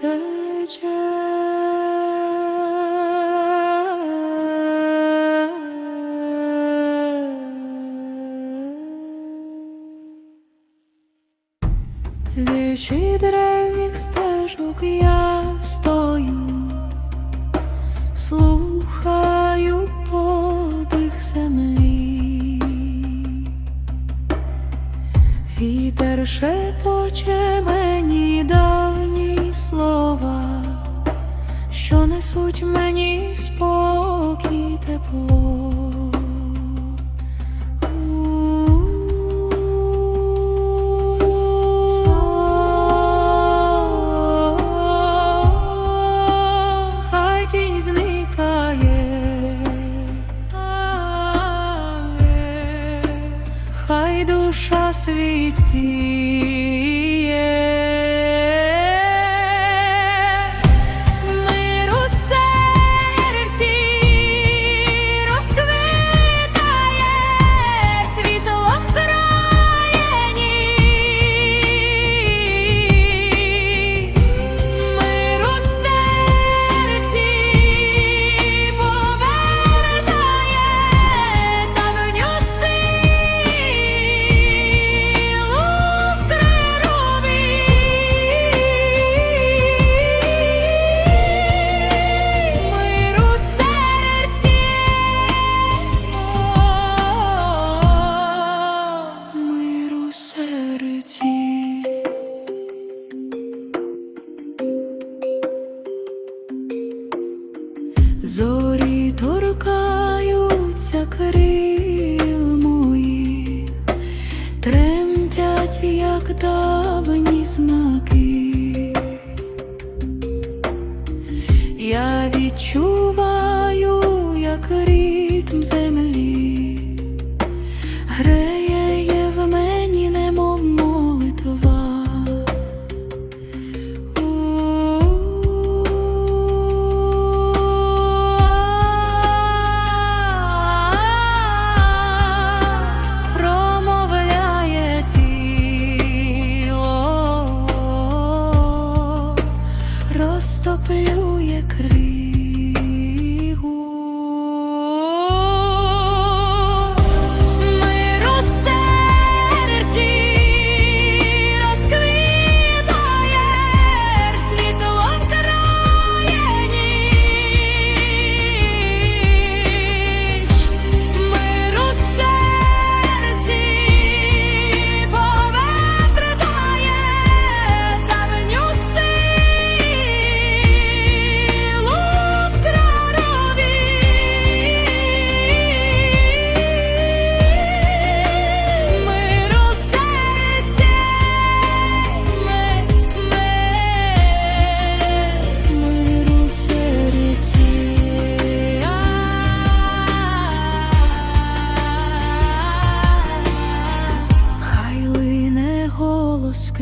тече. Зіші древніх стежок я стою, слухаю душа світіє. Зорі торкаються крил моїх, тремтять, як давні знаки. Я відчуваю, розтоплює кригу.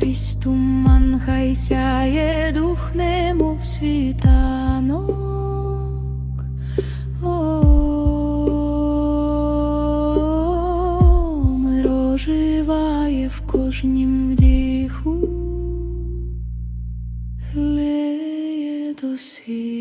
Крізь туман, хай сяє дух, немов світанок. О, оживає в кожнім вдіху, хлеє до світло.